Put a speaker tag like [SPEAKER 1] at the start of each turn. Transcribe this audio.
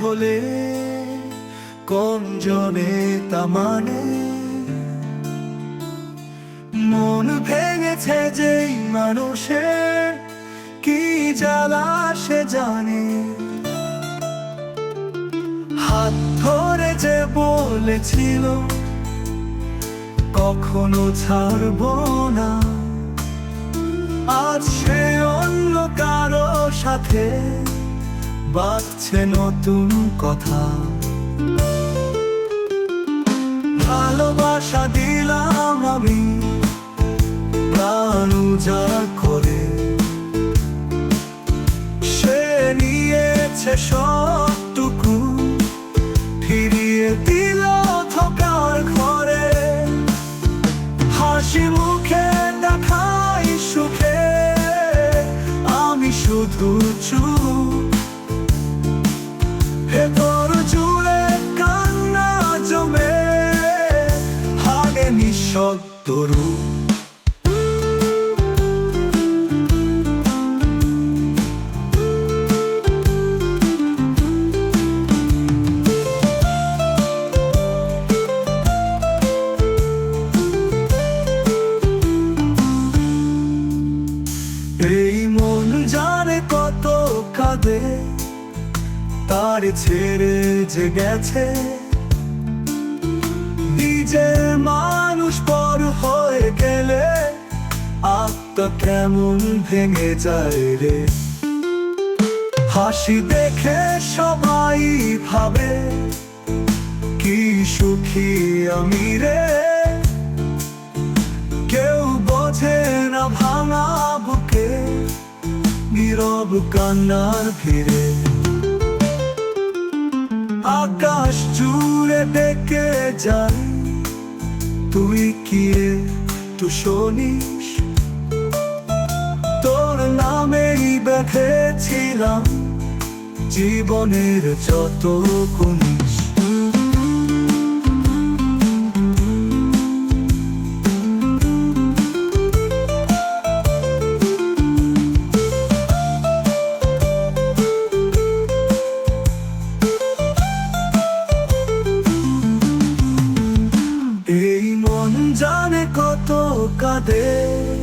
[SPEAKER 1] বলে কোন জনে তা মানে। মন ভেঙেছে যেই মানুষের, কি জ্বালা সে জানে। হাত ধরে যে বলেছিল, কখনো ছাড়বো না। আজ সে অন্য কারও সাথে বাঁচছে নতুন কথা। ভালোবাসা দিলাম আমি, প্রাণ উজাড় করে। সে নিয়েছে সবটুকু, ফিরিয়ে দিল থকার ঘরে। হাসি মুখে দেখাই সুখে, আমি শুধু চুপ রূপ এই মন জানে কত কাঁদে তার ছেড়ে যে গেছে। আত্মা কেমন ভেঙে যায় রে। হাসি দেখে সবাই ভাবে, কি সুখী আমি রে। কেউ বোঝে না ভাঙা বুকে, নীরব কান্নার ফিরে আকাশ জুড়ে ডেকে যাই তুই কি একটু শোনিস বেঁধেছিলাম জীবনের যত কুনিস এই মন জানে কত কাঁদে।